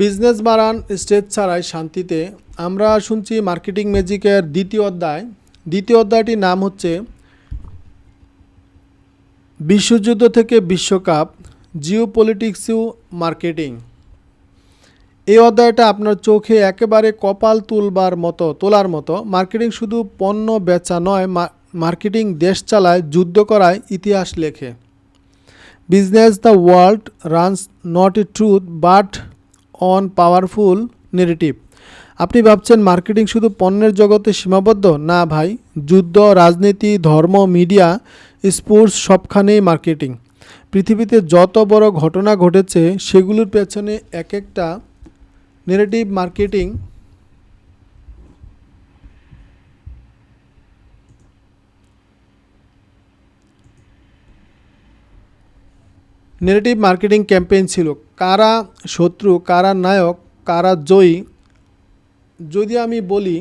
Business বাড়ান stage ছাড়াই শান্তিতে। আমরা শুনছি মার্কেটিং ম্যাজিকের দ্বিতীয় অধ্যায়। দ্বিতীয় অধ্যায়টির নাম হচ্ছে বিশ্বযুদ্ধ থেকে বিশ্বকাপ জিও পলিটিক্সিও মার্কেটিং। এই অধ্যায়টা আপনার চোখে একেবারে কপাল তুলবার মতো, তোলার মতো। মার্কেটিং শুধু পণ্য বেচা নয় মার্কেটিং দেশ চালায়, যুদ্ধ করায়, ইতিহাস লেখে। Business the world runs not a truth, but on powerful negative. আপনি ভাবছেন মার্কেটিং শুধু পণ্যের জগতে সীমাবদ্ধ? না ভাই, যুদ্ধ, রাজনীতি, ধর্ম, মিডিয়া, স্পোর্টস সবখানেই মার্কেটিং। পৃথিবীতে যত বড় ঘটনা ঘটেছে, সেগুলোর পেছনে এক একটা negative marketing negative marketing campaign ছিল। কারা শত্রু, কারা নায়ক, কারা জয়ী? যদি আমি বলি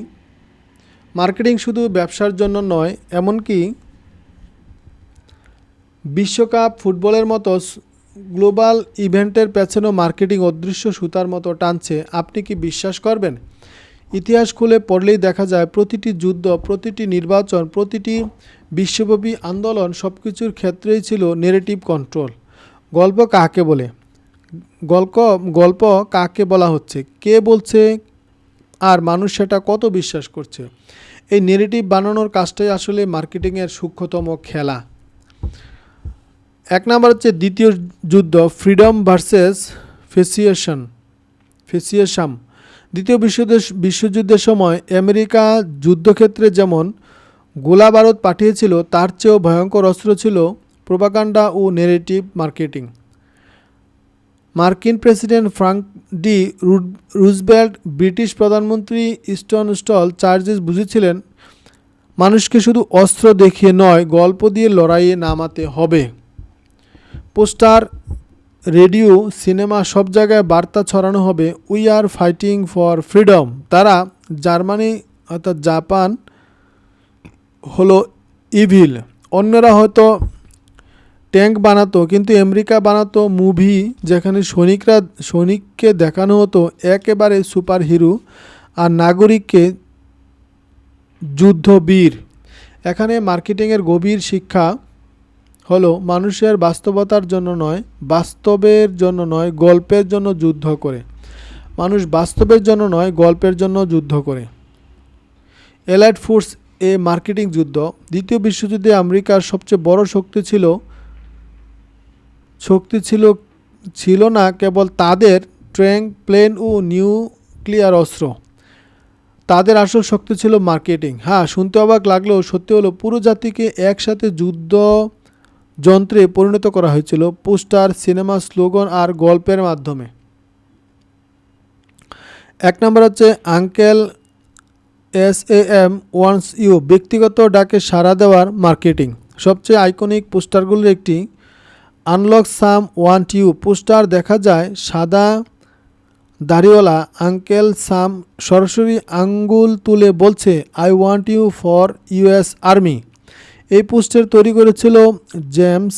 মার্কেটিং শুধু ব্যবসার জন্য নয়, এমনকি বিশ্বকাপ ফুটবলের মতো গ্লোবাল ইভেন্টের পেছনেও মার্কেটিং অদৃশ্য সুতার মতো টানছে। আপনি কি বিশ্বাস করবেন? ইতিহাস খুলে পড়লেই দেখা যায়, প্রতিটি যুদ্ধ, প্রতিটি নির্বাচন, প্রতিটি বিশ্বব্যাপী আন্দোলন সব কিছুর ক্ষেত্রেই ছিল নেগেটিভ কন্ট্রোল গল্প কাকে বলে? গল্প গল্প কাকে বলা হচ্ছে? কে বলছে? আর মানুষ সেটা কত বিশ্বাস করছে? এই নেগেটিভ বানানোর কাজটাই আসলে মার্কেটিংয়ের সূক্ষ্মতম খেলা। এক নম্বর হচ্ছে দ্বিতীয় যুদ্ধ ফ্রিডম ভার্সেস ফেসিয়েশন ফেসিয়েশাম দ্বিতীয় বিশ্বযুদ্ধের বিশ্বযুদ্ধের সময় আমেরিকা যুদ্ধক্ষেত্রে যেমন গোলা বারুদ পাঠিয়েছিল, তার চেয়েও ভয়ঙ্কর অস্ত্র ছিল প্রোপাগান্ডা ও নেগেটিভ মার্কেটিং মার্কিন president Frank D Roosevelt British প্রধানমন্ত্রী স্টন স্টল চার্জেস বুঝেছিলেন, মানুষকে শুধু অস্ত্র দেখিয়ে নয়, গল্প দিয়ে লড়াইয়ে নামাতে হবে। পোস্টার, রেডিও, সিনেমা সব জায়গায় বার্তা ছড়ানো হবে we are fighting for freedom তারা জার্মানি অর্থাৎ জাপান হলো ইভিল অন্যরা হয়তো ট্যাঙ্ক বানাতো, কিন্তু আমেরিকা বানাতো মুভি যেখানে সৈনিকরা, সৈনিককে দেখানো হতো একেবারে সুপার হিরো আর নাগরিককে যুদ্ধবীর। এখানে মার্কেটিংয়ের গভীর শিক্ষা হলো মানুষের বাস্তবতার জন্য নয়, বাস্তবের জন্য নয়, গল্পের জন্য যুদ্ধ করে। মানুষ বাস্তবের জন্য নয়, গল্পের জন্য যুদ্ধ করে। এলাইট ফোর্স এ মার্কেটিং যুদ্ধ। দ্বিতীয় বিশ্বযুদ্ধে আমেরিকার সবচেয়ে বড় শক্তি ছিল শক্তি ছিল ছিল না, কেবল তাদের ট্রেন প্লেন ও নিউক্লিয়ার অস্ত্র। তাদের আসল শক্তি ছিল মার্কেটিং। হ্যাঁ শুনতে অবাক লাগলেও সত্যি হলো, পুরো জাতিকে একসাথে যুদ্ধ যন্ত্রে পরিণত করা হয়েছিল, পোস্টার, সিনেমা, স্লোগান আর গল্পের মাধ্যমে। এক নম্বর হচ্ছে uncle S A M wants you, ব্যক্তিগত ডাকে সাড়া দেওয়ার মার্কেটিং। সবচেয়ে আইকনিক পোস্টারগুলোর একটি আনলক সাম ওয়ান্ট ইউ পোস্টার দেখা যায় সাদা দাড়িওয়ালা আঙ্কেল সাম সরাসরি আঙ্গুল তুলে বলছে I want you for US army এই পোস্টার তৈরি করেছিল জেমস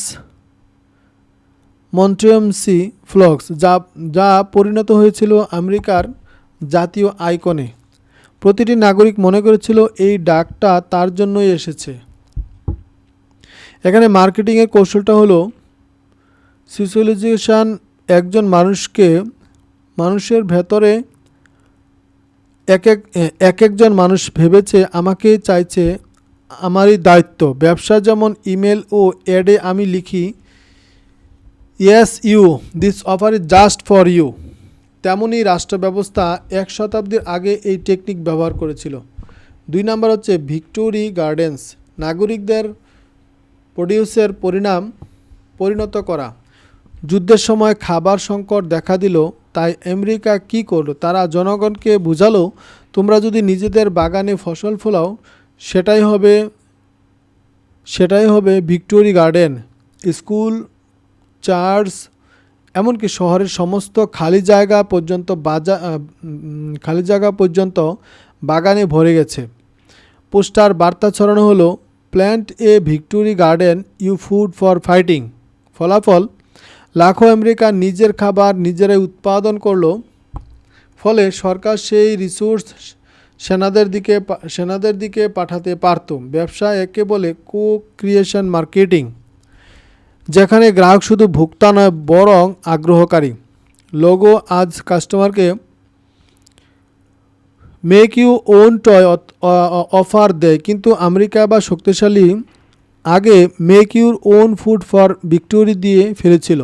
মন্ট্রিয়ামসি ফ্লক্স, যা যা পরিণত হয়েছিল আমেরিকার জাতীয় আইকনে। প্রতিটি নাগরিক মনে করেছিল এই ডাকটা তার জন্যই এসেছে। এখানে মার্কেটিংয়ের কৌশলটা হলো সিসোলিজেশন একজন মানুষকে, মানুষের ভেতরে এক এক এক একজন মানুষ ভেবেছে, আমাকে চাইছে আমারই দায়িত্ব। ব্যবসা যেমন ইমেল ও অ্যাডে আমি লিখি, yes you, this offer is just for you. তেমনই রাষ্ট্র ব্যবস্থা এক শতাব্দীর আগে এই টেকনিক ব্যবহার করেছিল। দুই নাম্বার হচ্ছে ভিক্টোরি গার্ডেন্স, নাগরিকদের প্রডিউসের পরিণাম পরিণত করা। যুদ্ধের সময় খাবার সংকট দেখা দিল, তাই আমেরিকা কি করল? তারা জনগণকে বুঝালো, তোমরা যদি নিজেদের বাগানে ফসল ফলাও, সেটাই হবে সেটাই হবে ভিক্টোরি গার্ডেন, স্কুল, চার্চ, এমনকি শহরের সমস্ত খালি জায়গা পর্যন্ত বাজা খালি জায়গা পর্যন্ত বাগানে ভরে গেছে। পোস্টার বার্তা ছড়ানো হলো, plant a victory garden, you food for fighting. ফলাফল লাখো আমেরিকান নিজের খাবার নিজেরাই উৎপাদন করল, ফলে সরকার সেই রিসোর্স সেনাদের দিকে সেনাদের দিকে পাঠাতে পারত। ব্যবসা একে বলে কো ক্রিয়েশন মার্কেটিং যেখানে গ্রাহক শুধু ভোক্তা নয়, বরং আগ্রহকারী। লোগো আজ কাস্টমারকে make you own toy offer দেয়, কিন্তু আমেরিকা বা শক্তিশালী আগে make your own food for victory দিয়ে ফেলেছিল।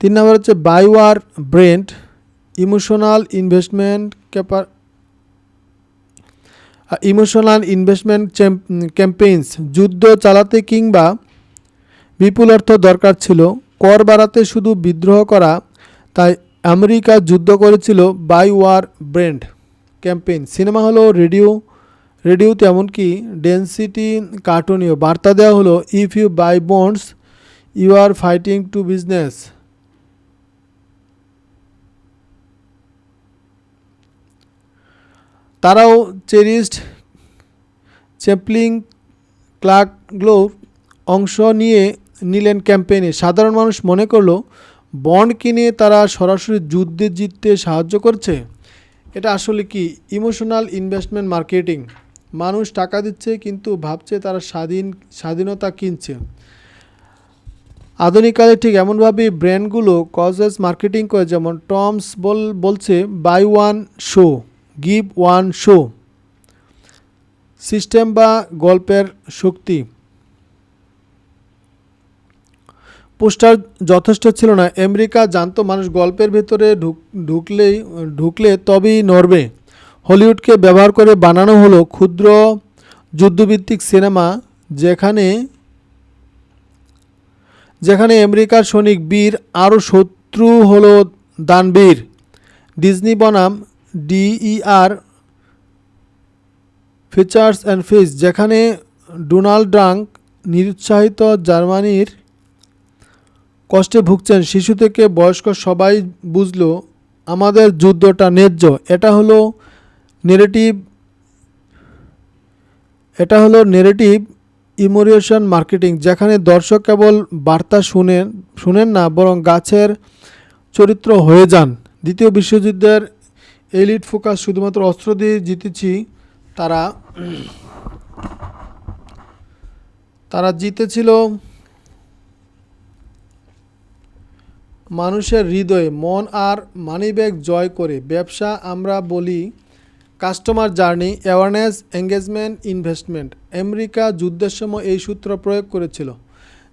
তিন নম্বর হচ্ছে buy war brand emotional investment caper emotional investment campaigns যুদ্ধ চালাতে কিংবা বিপুল অর্থ দরকার ছিল, কর বাড়াতে শুধু বিদ্রোহ করা, তাই আমেরিকা যুদ্ধ করেছিল buy war brand campaign cinema হলো, রেডিও, রেডিওতে এমনকি ডেন্সিটি কার্টুনেও। বার্তা দেওয়া হলো if you buy bonds you are fighting to business তারাও চেরিস্ট, চ্যাপলিং ক্লার্কগুলো অংশ নিয়ে নিলেন ক্যাম্পেইনে। সাধারণ মানুষ মনে করল, বন্ড কিনে তারা সরাসরি যুদ্ধে জিততে সাহায্য করছে। এটা আসলে কি? Emotional investment marketing. মানুষ টাকা দিচ্ছে, কিন্তু ভাবছে তারা স্বাধীন, স্বাধীনতা কিনছে। আধুনিককালে ঠিক এমনভাবেই ব্র্যান্ডগুলো কজেস মার্কেটিং করে, যেমন টমস বল, বলছে, buy one shoe. Give one shoe. System বা গল্পের শক্তি। পোস্টার যথেষ্ট ছিল না। আমেরিকা জানতো মানুষ গল্পের ভেতরে ঢুক, ঢুকলেই, ঢুকলে তবেই নড়বে। হলিউডকে ব্যবহার করে বানানো হলো ক্ষুদ্র যুদ্ধভিত্তিক সিনেমা, যেখানে যেখানে আমেরিকার সৈনিক বীর আরও শত্রু হলো দানবীর। ডিজনি বনাম ডিইআর ফিচার্স অ্যান্ড ফিস যেখানে ডোনাল্ড ড্রাঙ্ক নিরুৎসাহিত জার্মানির কষ্টে ভুগছেন। শিশু থেকে বয়স্ক সবাই বুঝলো, আমাদের যুদ্ধটা ন্যায্য। এটা হলো নেরেটিভ এটা হলো নেরেটিভ ইমোরিয়েশন মার্কেটিং যেখানে দর্শক কেবল বার্তা শুনেন শুনেন না, বরং গাছের চরিত্র হয়ে যান। দ্বিতীয় বিশ্বযুদ্ধের এলিট ফোকাস শুধুমাত্র অস্ত্র দিয়ে জিতেছি, তারা তারা জিতেছিল মানুষের হৃদয়ে। মন আর মানিব্যাগ জয় করে। ব্যবসা আমরা বলি customer journey, awareness, engagement, investment. America যুদ্ধের সময় এই সূত্র প্রয়োগ করেছিল।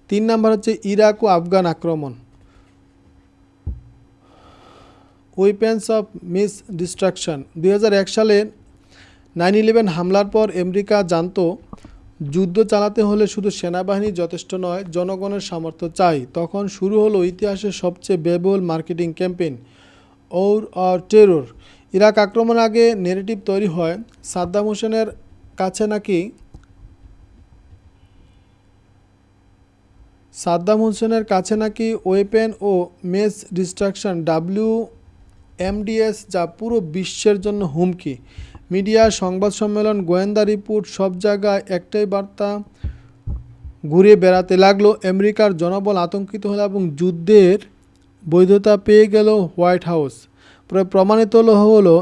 তিন নম্বর হচ্ছে ইরাক ও আফগান আক্রমণ। ওয়েপেন্স অফ মিস ডিস্ট্রাকশন দু হাজার এক সালে নাইন ইলেভেন হামলার পর আমেরিকা জানতো, যুদ্ধ চালাতে হলে শুধু সেনাবাহিনী যথেষ্ট নয়, জনগণের সামর্থ্য চাই। তখন শুরু হলো ইতিহাসের সবচেয়ে ব্যয়বহুল marketing campaign, war on terror. Iraq আক্রমণ আগে নেগেটিভ তৈরি হয়, সাদ্দাম হোসেনের কাছে নাকি সাদ্দাম হোসেনের কাছে নাকি weapon of mass destruction W MDs যা পুরো বিশ্বের জন্য হুমকি। মিডিয়া, সংবাদ সম্মেলন, গোয়েন্দা রিপোর্ট, সব জায়গায় একটাই বার্তা ঘুরে বেড়াতে লাগল। আমেরিকার জনবল আতঙ্কিত হলো এবং যুদ্ধের বৈধতা পেয়ে গেল হোয়াইট হাউস। পরে, প্রমাণিত হলো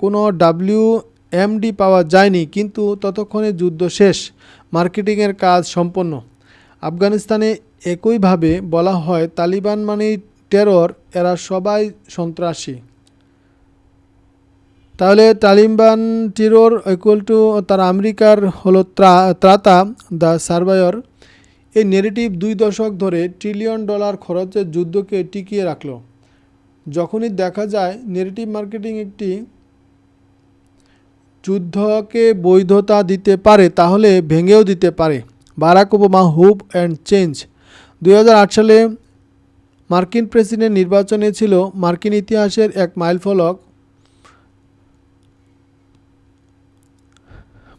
কোনো ডাব্লিউ এমডি পাওয়া যায়নি, কিন্তু ততক্ষণে যুদ্ধ শেষ। মার্কেটিংয়ের কাজ সম্পন্ন। আফগানিস্তানে একইভাবে বলা হয়, তালিবান মানেই টেরর, এরা সবাই সন্ত্রাসী। তাহলে তালিবান টিরোর ইকুয়াল টু তার আমেরিকার হলো ত্রা- ত্রাতা দ্য সার্ভাইয়ার এই নেগেটিভ দুই দশক ধরে ট্রিলিয়ন ডলার খরচের যুদ্ধকে টিকিয়ে রাখল। যখনই দেখা যায় নেগেটিভ মার্কেটিং একটি যুদ্ধকে বৈধতা দিতে পারে, তাহলে ভেঙেও দিতে পারে। Barack Obama hope and change. দু হাজার আট সালে মার্কিন প্রেসিডেন্ট নির্বাচনে ছিল মার্কিন ইতিহাসের এক মাইলফলক।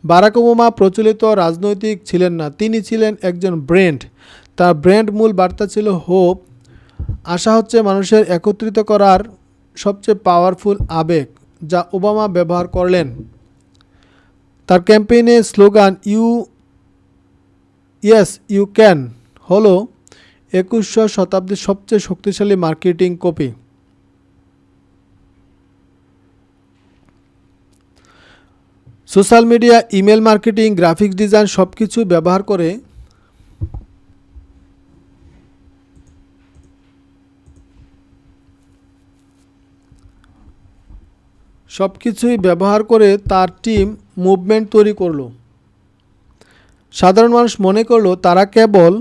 বারাক ওবামা প্রচলিত রাজনৈতিক ছিলেন না। তিনি ছিলেন একজন ব্র্যান্ড তার ব্র্যান্ড মূল বার্তা ছিল হোপ। আশা হচ্ছে মানুষের একত্রিত করার সবচেয়ে পাওয়ারফুল আবেগ যা ওবামা ব্যবহার করলেন। তার ক্যাম্পেইনে slogan, you, yes, you can হলো একুশশো শতাব্দীর সবচেয়ে শক্তিশালী marketing copy. Social media, email marketing, graphics design সব কিছু ব্যবহার করে সব কিছুই ব্যবহার করে তার টিম মুভমেন্ট তৈরি করল। সাধারণ মানুষ মনে করল তারা কেবল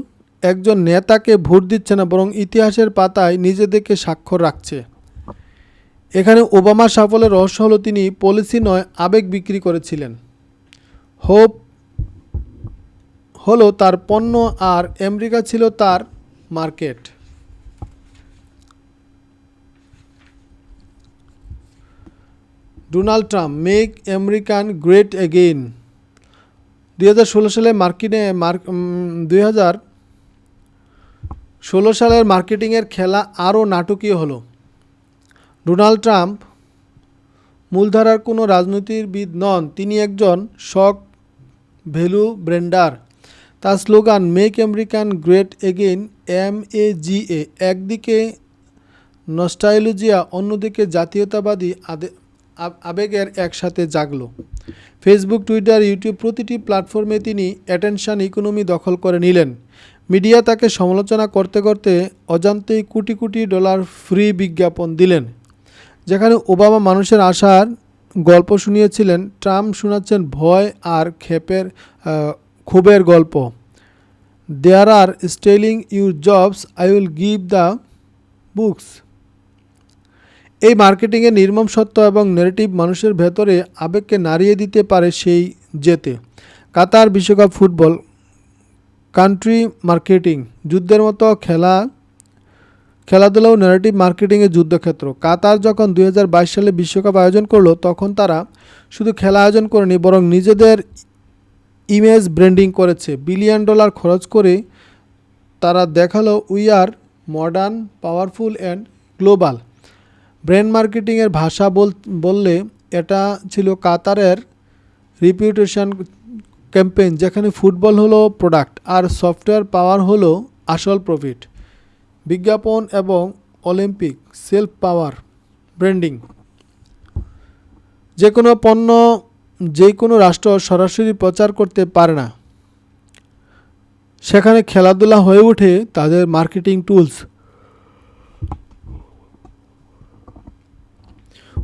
একজন নেতাকে ভোট দিচ্ছে না, বরং ইতিহাসের পাতায় নিজেদেরকে স্বাক্ষর রাখছে। এখানে সাফল্যের রহস্য হলো তিনি পলিসি নয়, আবেগ বিক্রি করেছিলেন। হোপ হলো তার পণ্য আর আমেরিকা ছিল তার market. Donald Trump, make American great again. দুই হাজার ষোলো সালে মার্কিনে মার্ক দুই হাজার ষোলো সালের মার্কেটিংয়ের খেলা আরও নাটকীয় হলো। ডোনাল্ড ট্রাম্প মূলধারার কোনো রাজনীতিবিদ নন, তিনি একজন শক ভ্যালু ব্র্যান্ডার তার slogan, make American great again, M A G A. একদিকে নস্টাইলজিয়া অন্যদিকে জাতীয়তাবাদী আবেগের একসাথে জাগলো। ফেসবুক, টুইটার, ইউটিউব প্রতিটি প্ল্যাটফর্মে তিনি অ্যাটেনশন ইকোনমি দখল করে নিলেন। মিডিয়া তাকে সমালোচনা করতে করতে অজান্তেই কোটি কোটি ডলার ফ্রি বিজ্ঞাপন দিলেন। যেখানে ওবামা মানুষের আশার গল্প শুনিয়েছিলেন, ট্রাম্প শোনাচ্ছেন ভয় আর ক্ষেপের ক্ষোভের গল্প। There are stealing your jobs I will give the books এই মার্কেটিংয়ের নির্মম সত্য এবং নেগেটিভ মানুষের ভেতরে আবেগকে নাড়িয়ে দিতে পারে সেই জেতে। কাতার বিশ্বকাপ ফুটবল কান্ট্রি মার্কেটিং যুদ্ধের মতো খেলা খেলাধুলা ও ন্যারেটিভ মার্কেটিংয়ের যুদ্ধক্ষেত্র। কাতার যখন দু হাজার বাইশ সালে বিশ্বকাপ আয়োজন করল, তখন তারা শুধু খেলা আয়োজন করেনি, বরং নিজেদের ইমেজ ব্র্যান্ডিং করেছে। বিলিয়ন ডলার খরচ করে তারা দেখাল we are modern powerful and global brand মার্কেটিংয়ের ভাষা বল, বললে এটা ছিল কাতারের রিপিউটেশন ক্যাম্পেইন যেখানে ফুটবল হলো প্রোডাক্ট আর সফটওয়্যার পাওয়ার হলো আসল প্রফিট বিজ্ঞাপন এবং অলিম্পিক সেলফ পাওয়ার ব্র্যান্ডিং। যে কোনো পণ্য যে কোনো রাষ্ট্র সরাসরি প্রচার করতে পারে না। সেখানে খেলাধুলা হয়ে ওঠে তাদের মার্কেটিং টুলস।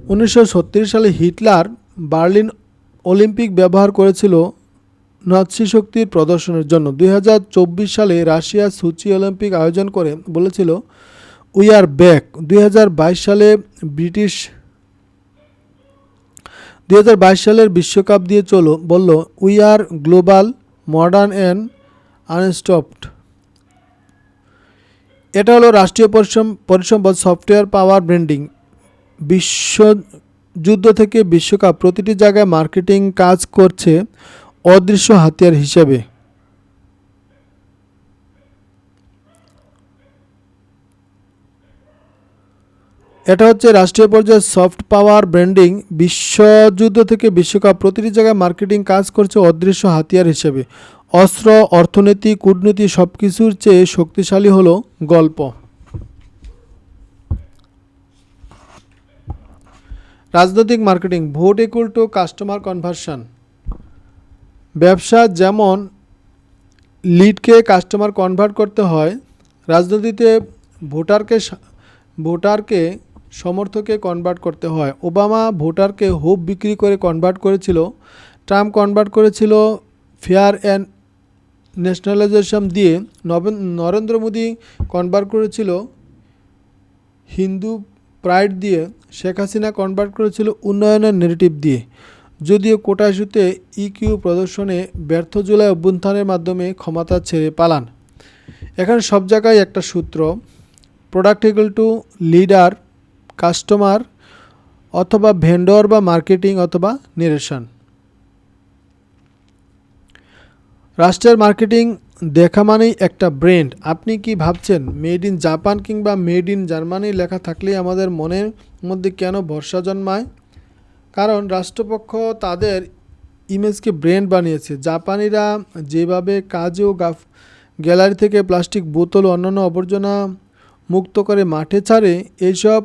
উনিশশো সালে হিটলার বার্লিন অলিম্পিক ব্যবহার করেছিল নাৎসি শক্তির প্রদর্শনের জন্য দুই হাজার চব্বিশ সালে রাশিয়া সুচি অলিম্পিক আয়োজন করে বলেছিল উই আর ব্যাক দু হাজার বাইশ সালে ব্রিটিশ দু হাজার বাইশ সালের বিশ্বকাপ দিয়ে চলো, বলল we are global modern and unstopped এটা হলো রাষ্ট্রীয় পরিশ্রম পরিসম্পদ, সফটওয়্যার পাওয়ার ব্র্যান্ডিং। বিশ্ব যুদ্ধ থেকে বিশ্বকাপ প্রতিটি জায়গায় মার্কেটিং কাজ করছে। অদৃশ্য হাতিয়ার হিসেবে। এটা হচ্ছে রাষ্ট্রীয় পর্যায়ে সফট পাওয়ার ব্র্যান্ডিং বিশ্বযুদ্ধ থেকে বিশ্বকাপ প্রতিটি জায়গায় মার্কেটিং কাজ করছে অদৃশ্য হাতিয়ার হিসেবে। অস্ত্র, অর্থনীতি, কূটনীতি সব কিছুর চেয়ে শক্তিশালী হলো গল্প। রাজনৈতিক marketing vote equal to customer conversion ব্যবসা যেমন লিডকে কাস্টমার কনভার্ট করতে হয়, রাজনীতিতে ভোটারকে ভোটারকে সমর্থকে কনভার্ট করতে হয়। ওবামা ভোটারকে হোপ বিক্রি করে কনভার্ট করেছিল। ট্রাম্প কনভার্ট করেছিল ফেয়ার অ্যান্ড ন্যাশনালাইজেশন দিয়ে। নরেন্দ্র মোদী কনভার্ট করেছিল হিন্দু প্রাইড দিয়ে। শেখ হাসিনা কনভার্ট করেছিল উন্নয়নের নেগেটিভ দিয়ে। যদিও কোটা ইস্যুতে ইকিউ প্রদর্শনে ব্যর্থ জুলাই অভ্যুত্থানের মাধ্যমে ক্ষমতা ছেড়ে পালান। এখানে সব জায়গায় একটা সূত্র product equal to leader customer অথবা ভেন্ডর বা মার্কেটিং অথবা নিরেশন রাষ্ট্রের মার্কেটিং দেখা মানেই একটা ব্র্যান্ড আপনি কি ভাবছেন মেড ইন জাপান কিংবা মেড ইন জার্মানি লেখা থাকলেই আমাদের মনের মধ্যে কেন ভরসা জন্মায়? কারণ রাষ্ট্রপক্ষ তাদের ইমেজকে ব্র্যান্ড বানিয়েছে। জাপানিরা যেভাবে কাজে ও গাফ গ্যালারি থেকে প্লাস্টিক, বোতল অন্যান্য আবর্জনা মুক্ত করে মাঠে ছাড়ে, এইসব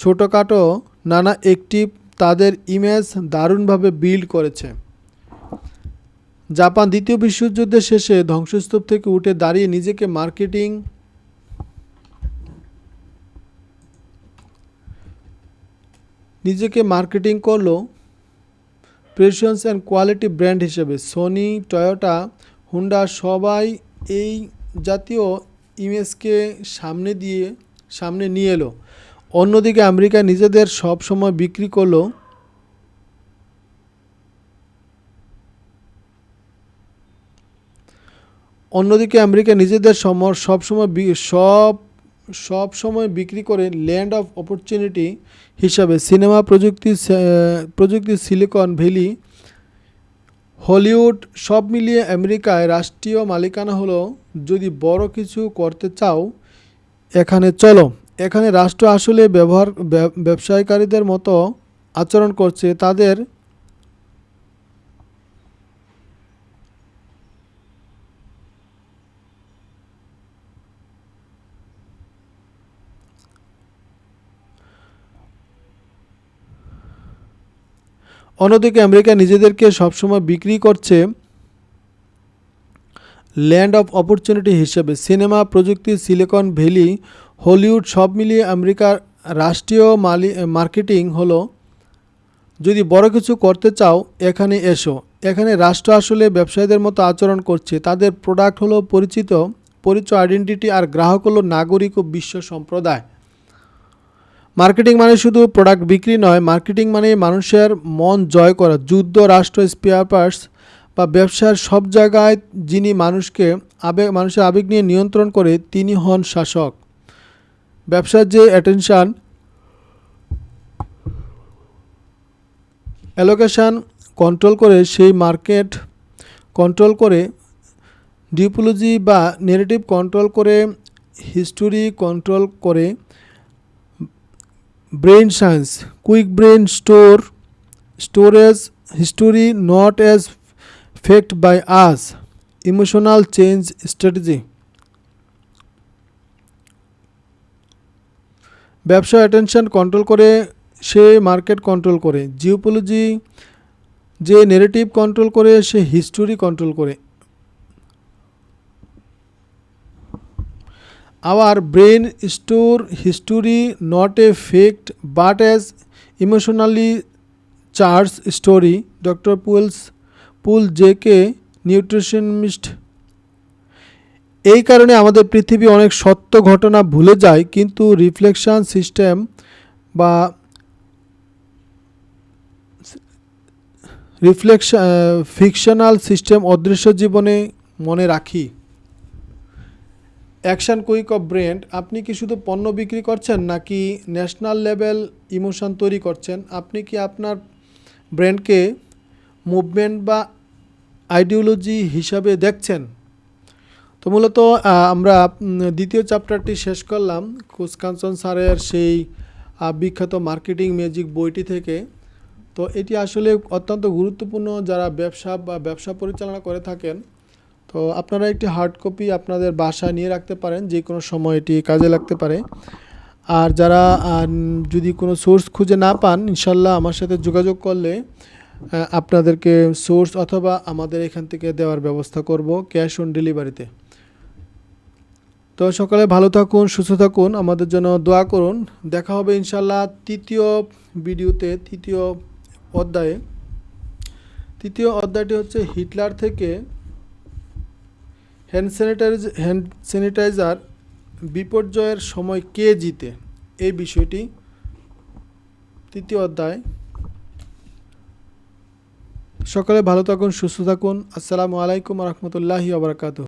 ছোটোখাটো নানা একটি তাদের ইমেজ দারুণভাবে বিল্ড করেছে। জাপান দ্বিতীয় বিশ্বযুদ্ধের শেষে ধ্বংসস্তূপ থেকে উঠে দাঁড়িয়ে নিজেকে মার্কেটিং নিজেকে মার্কেটিং করল প্রেশনস অ্যান্ড কোয়ালিটি ব্র্যান্ড হিসেবে। সোনি টয়োটা হুন্ডা সবাই এই জাতীয় ইমেজকে সামনে দিয়ে, সামনে নিয়ে এলো। অন্যদিকে আমেরিকা নিজেদের সব সময় বিক্রি করল। অন্যদিকে আমেরিকা নিজেদের সমর সবসময় সব সব সময় বিক্রি করে ল্যান্ড অফ অপরচুনিটি হিসাবে সিনেমা প্রযুক্তি প্রযুক্তি সিলিকন ভ্যালি, হলিউড সব মিলিয়ে আমেরিকায় রাষ্ট্রীয় মালিকানা হলো, যদি বড় কিছু করতে চাও, এখানে চলো। এখানে রাষ্ট্র আসলে ব্যবহার ব্যব- ব্যবসায়ীকারীদের মতো আচরণ করছে, তাদের অন্যদিকে আমেরিকা নিজেদেরকে সবসময় বিক্রি করছে ল্যান্ড অফ অপরচুনিটি হিসেবে। সিনেমা, প্রযুক্তি, সিলিকন ভ্যালি, হলিউড সব মিলিয়ে আমেরিকার রাষ্ট্রীয় মালি, মার্কেটিং হলো, যদি বড় কিছু করতে চাও, এখানে এসো। এখানে রাষ্ট্র আসলে ব্যবসায়ীদের মতো আচরণ করছে। তাদের প্রোডাক্ট হলো পরিচিত পরিচয় আইডেন্টিটি আর গ্রাহক হলো নাগরিক ও বিশ্ব সম্প্রদায়। মার্কেটিং মানে শুধু প্রোডাক্ট বিক্রি নয়, মার্কেটিং মানে মানুষের মন জয় করা। যুদ্ধ, রাষ্ট্র স্পেয়ার পার্টস বা ব্যবসার সব জায়গায় যিনি মানুষকে আবেগ, মানুষের আবেগ নিয়ে নিয়ন্ত্রণ করে, তিনি হন শাসক। ব্যবসার যে অ্যাটেনশান অ্যালোকেশান কন্ট্রোল করে, সেই মার্কেট কন্ট্রোল করে ডিপোলজি বা নেগেটিভ কন্ট্রোল করে হিস্টোরি কন্ট্রোল করে brain science quick brain store storage history not as fact by us emotional change strategy ব্যবসা অ্যাটেনশন কন্ট্রোল করে, সে মার্কেট কন্ট্রোল করে জিওপোলজি যে নেগেটিভ কন্ট্রোল করে, সে হিস্টোরি কন্ট্রোল করে। Our brain store history, not a fact, but as emotionally charged story. Dr. Paul Zak nutritionist এই কারণে আমাদের পৃথিবী অনেক সত্য ঘটনা ভুলে যায়, কিন্তু রিফ্লেকশন সিস্টেম বা রিফ্লেকশন ফিকশনাল সিস্টেম অদৃশ্য জীবনে মনে রাখি অ্যাকশন কুইক অফ ব্র্যান্ড আপনি কি শুধু পণ্য বিক্রি করছেন নাকি ন্যাশনাল লেভেল ইমোশন তৈরি করছেন? আপনি কি আপনার ব্র্যান্ডকে মুভমেন্ট বা আইডিওলজি হিসাবে দেখছেন? তো মূলত আমরা দ্বিতীয় চ্যাপ্টারটি শেষ করলাম। কুসকাঞ্চন স্যারের সেই বিখ্যাত মার্কেটিং ম্যাজিক বইটি থেকে। তো এটি আসলে অত্যন্ত গুরুত্বপূর্ণ যারা ব্যবসা বা ব্যবসা পরিচালনা করে থাকেন। তো আপনারা একটি হার্ড কপি আপনাদের বাসায় নিয়ে রাখতে পারেন, যে কোনো সময় এটি কাজে লাগতে পারে। আর যারা যদি কোনো সোর্স খুঁজে না পান, ইনশাল্লাহ আমার সাথে যোগাযোগ করলে আপনাদেরকে সোর্স অথবা আমাদের এখান থেকে দেওয়ার ব্যবস্থা করব ক্যাশ অন ডেলিভারিতে তো সকালে ভালো থাকুন, সুস্থ থাকুন, আমাদের জন্য দোয়া করুন। দেখা হবে ইনশাল্লাহ তৃতীয় ভিডিওতে তৃতীয় অধ্যায়ে। তৃতীয় অধ্যায়টি হচ্ছে হিটলার থেকে হ্যান্ড স্যানিটাইজ হ্যান্ড স্যানিটাইজার বিপর্যয়ের সময় কে জিতে? এই বিষয়টি তৃতীয় অধ্যায়। সকলে ভালো থাকুন, সুস্থ থাকুন। আসসালামু আলাইকুম রহমতুল্লাহি আবরকাত